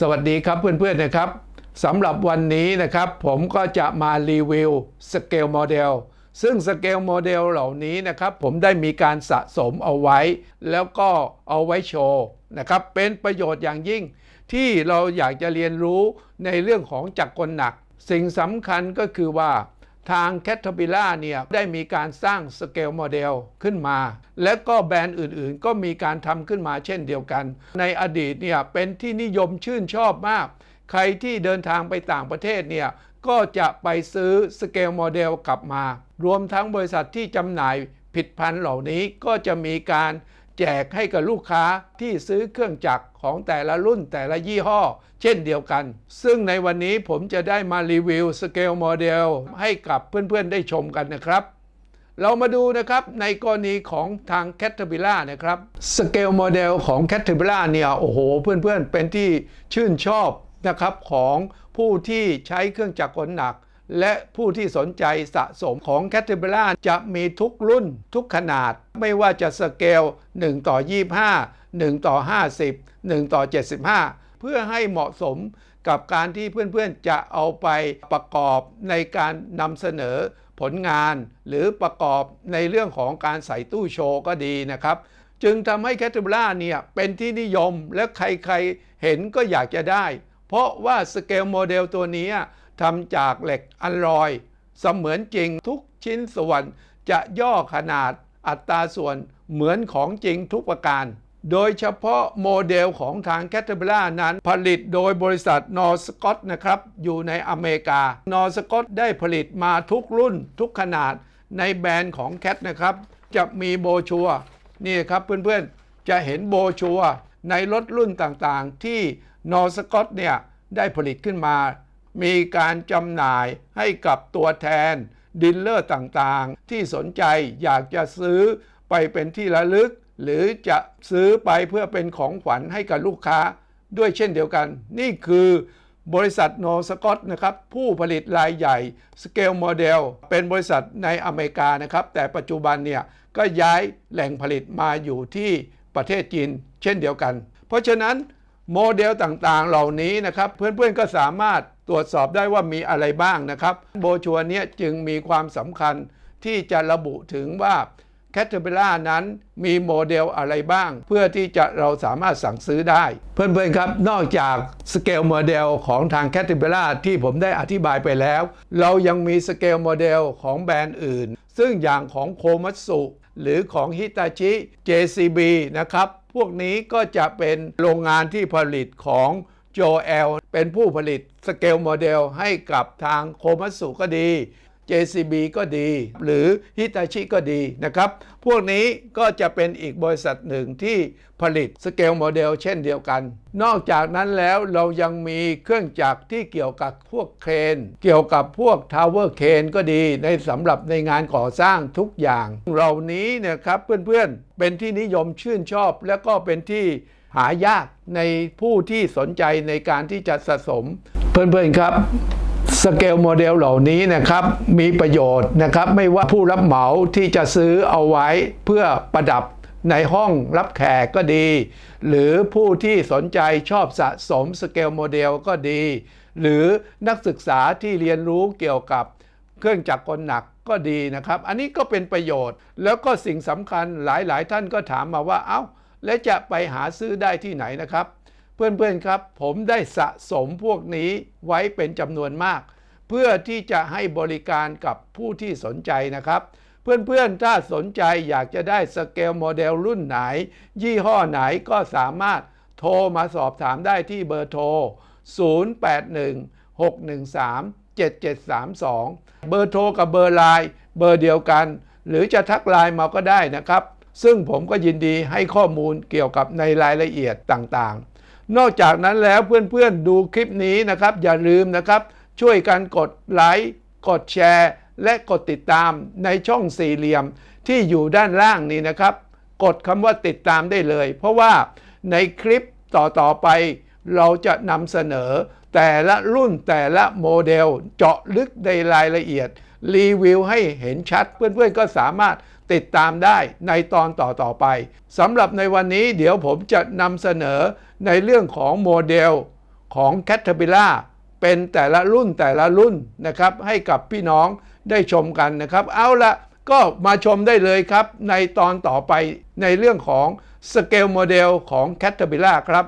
สวัสดีครับเพื่อนๆนะครับสำหรับวันนี้นะครับ ผมก็จะมารีวิวสเกลโมเดลซึ่งสเกลโมเดลเหล่านี้นะครับ ผมได้มีการสะสมเอาไว้ แล้วก็เอาไว้โชว์นะครับ เป็นประโยชน์อย่างยิ่ง ที่เราอยากจะเรียนรู้ในเรื่องของจักรกลหนัก สิ่งสำคัญก็คือว่า ทาง c a t e r p i l l a r เนี่ยได้มีการสร้างสเกลโมเดลขึ้นมา และก็แบรนด์อื่นๆ ก็มีการทำขึ้นมาเช่นเดียวกัน ในอดีตเนี่ยเป็นที่นิยมชื่นชอบมาก ใครที่เดินทางไปต่างประเทศเนี่ยก็จะไปซื้อสเกลโมเดลกลับมา รวมทั้งบริษัทที่จำหน่ายผิดพันธุ์เหล่านี้ก็จะมีการ แจกให้กับลูกค้าที่ซื้อเครื่องจักรของแต่ละรุ่นแต่ละยี่ห้อ เช่นเดียวกัน ซึ่งในวันนี้ผมจะได้มารีวิวสเกลโมเดลให้กับเพื่อนๆได้ชมกันนะครับ เรามาดูนะครับในกรณีของทาง c a t e r p i l l a r นะครับสเกลโมเดลของ c a t e r p i l l a r เนี่ยโอ้โห เพื่อนๆ เป็นที่ชื่นชอบนะครับของผู้ที่ใช้เครื่องจักรกลหนัก และผู้ที่สนใจสะสมของ c a t e r p i l l a r จะมีทุกรุ่นทุกขนาด ไม่ว่าจะสเกล 1 ต่อ 25 1 ต่อ 50 1 ต่อ 75 เพื่อให้เหมาะสมกับการที่เพื่อนๆจะเอาไปประกอบในการนำเสนอผลงาน หรือประกอบในเรื่องของการใส่ตู้โชว์ก็ดีนะครับ จึงทำให้แคทเทอร์ล่าเนี่ยเป็นที่นิยมและใครๆเห็นก็อยากจะได้ เพราะว่าสเกลโมเดลตัวนี้ ทำจากเหล็กอลลอย เสมือนจริงทุกชิ้นส่วนจะย่อขนาดอัตราส่วนเหมือนของจริงทุกประการ โดยเฉพาะโมเดลของทาง c a t e r p i l l a r นั้นผลิตโดยบริษัทนอร์สกอตนะครับ อยู่ในอเมริกา นอร์สกอตได้ผลิตมาทุกรุ่นทุกขนาดในแบรนด์ของ CAT นะครับ จะมีโบชัวนี่ครับเพื่อนๆ จะเห็นโบชัวในรถรุ่นต่างๆ ที่นอร์สกอตเนี่ยได้ผลิตขึ้นมา มีการจำหน่ายให้กับตัวแทนดีลเลอร์ต่างๆ ที่สนใจอยากจะซื้อไปเป็นที่ระลึก หรือจะซื้อไปเพื่อเป็นของขวัญให้กับลูกค้า ด้วยเช่นเดียวกัน นี่คือบริษัทโนสกอตนะครับผู้ผลิตรายใหญ่สเกลโมเดลเป็นบริษัทในอเมริกานะครับ แต่ปัจจุบันเนี่ยก็ย้ายแหล่งผลิตมาอยู่ที่ประเทศจีน เช่นเดียวกัน เพราะฉะนั้น โมเดลต่างๆ เหล่านี้นะครับ เพื่อนๆก็สามารถตรวจสอบได้ว่ามีอะไรบ้างนะครับโบชัวเนี้ยจึงมีความสำคัญที่จะระบุถึงว่า c a t e r p i l l a r นั้นมีโมเดลอะไรบ้าง เพื่อที่จะเราสามารถสั่งซื้อได้ เพื่อนๆครับ นอกจากสเกลโมเดลของทาง c a t e r p i l l a r ที่ผมได้อธิบายไปแล้ว เรายังมีสเกลโมเดลของแบรนด์อื่น ซึ่งอย่างของโคมัตสุหรือของฮิตาชิ JCB นะครับ พวกนี้ก็จะเป็นโรงงานที่ผลิตของโจเอลเป็นผู้ผลิตสเกลโมเดลให้กับทางโคมัตสุก็ดี JCB ก็ดี หรือฮิตาชิก็ดีนะครับ พวกนี้ก็จะเป็นอีกบริษัทหนึ่งที่ผลิตสเกลโมเดลเช่นเดียวกัน นอกจากนั้นแล้วเรายังมีเครื่องจักรที่เกี่ยวกับพวกเครน เกี่ยวกับพวกทาวเวอร์เครนก็ดีในสำหรับในงานก่อสร้างทุกอย่าง เหล่านี้เนี่ยครับเพื่อนๆ เป็นที่นิยมชื่นชอบ และก็เป็นที่หายากในผู้ที่สนใจในการที่จะสะสม เพื่อนๆครับ สเกลโมเดลเหล่านี้นะครับมีประโยชน์นะครับไม่ว่าผู้รับเหมาที่จะซื้อเอาไว้เพื่อประดับในห้องรับแขกก็ดี หรือผู้ที่สนใจชอบสะสมสเกลโมเดลก็ดี หรือนักศึกษาที่เรียนรู้เกี่ยวกับเครื่องจักรกลหนักก็ดีนะครับ อันนี้ก็เป็นประโยชน์ แล้วก็สิ่งสำคัญหลายๆ ท่านก็ถามมาว่าเอา้า และจะไปหาซื้อได้ที่ไหนนะครับ เพื่อนๆครับ ผมได้สะสมพวกนี้ไว้เป็นจำนวนมาก เพื่อที่จะให้บริการกับผู้ที่สนใจนะครับ เพื่อนๆถ้าสนใจอยากจะได้สเกลโมเดลรุ่นไหน ยี่ห้อไหนก็สามารถโทรมาสอบถามได้ที่เบอร์โทร 0816137732 เบอร์โทรกับเบอร์ไลน์เบอร์เดียวกัน หรือจะทักไลน์มาก็ได้นะครับ ซึ่งผมก็ยินดีให้ข้อมูลเกี่ยวกับในรายละเอียดต่างๆ นอกจากนั้นแล้วเพื่อนๆดูคลิปนี้นะครับ อย่าลืมนะครับ ช่วยกันกดไลค์กดแชร์ และกดติดตามในช่องสี่เหลี่ยมที่อยู่ด้านล่างนี้นะครับ กดคำว่าติดตามได้เลย เพราะว่าในคลิปต่อๆไป เราจะนำเสนอ แต่ละรุ่นแต่ละโมเดลเจาะลึกในรายละเอียด รีวิวให้เห็นชัด เพื่อนๆก็สามารถติดตามได้ในตอนต่อๆไปสำหรับในวันนี้เดี๋ยวผมจะนำเสนอในเรื่องของโมเดลของ c เป็นแต่ละรุ่นแต่ละรุ่นนะครับ ให้กับพี่น้องได้ชมกันนะครับ เอาละก็มาชมได้เลยครับ ในตอนต่อไปในเรื่องของสเกลโมเดลของ c a t e r p i l l a r ครับ